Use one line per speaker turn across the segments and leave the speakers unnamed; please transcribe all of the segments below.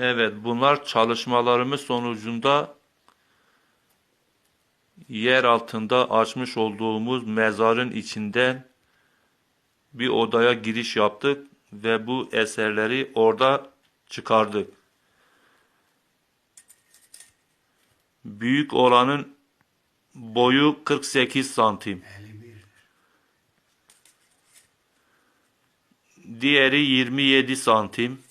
Evet, bunlar çalışmalarımız sonucunda yer altında açmış olduğumuz mezarın içinden bir odaya giriş yaptık ve bu eserleri orada çıkardık. Büyük olanın boyu 48 santim.
51.
Diğeri 27 santim.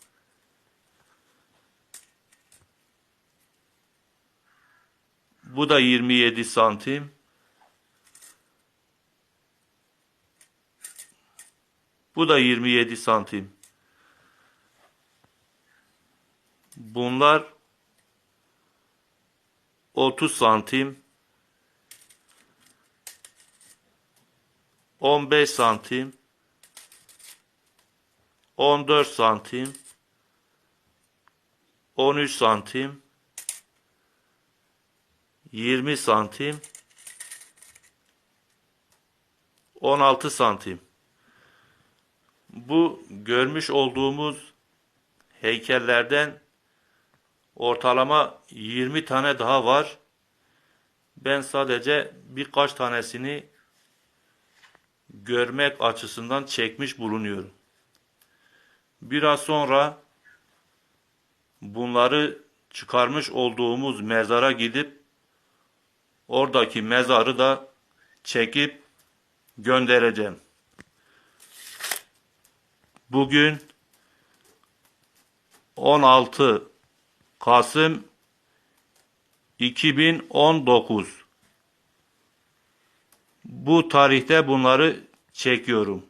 Bu da 27 santim. Bu da 27 santim. Bunlar 30 santim. 15 santim. 14 santim 13 santim 20 santim 16 santim bu görmüş olduğumuz heykellerden ortalama 20 tane daha var. Ben sadece birkaç tanesini görmek açısından çekmiş bulunuyorum. Biraz sonra bunları çıkarmış olduğumuz mezara gidip oradaki mezarı da çekip göndereceğim. Bugün 16 Kasım 2019 bu tarihte bunları çekiyorum.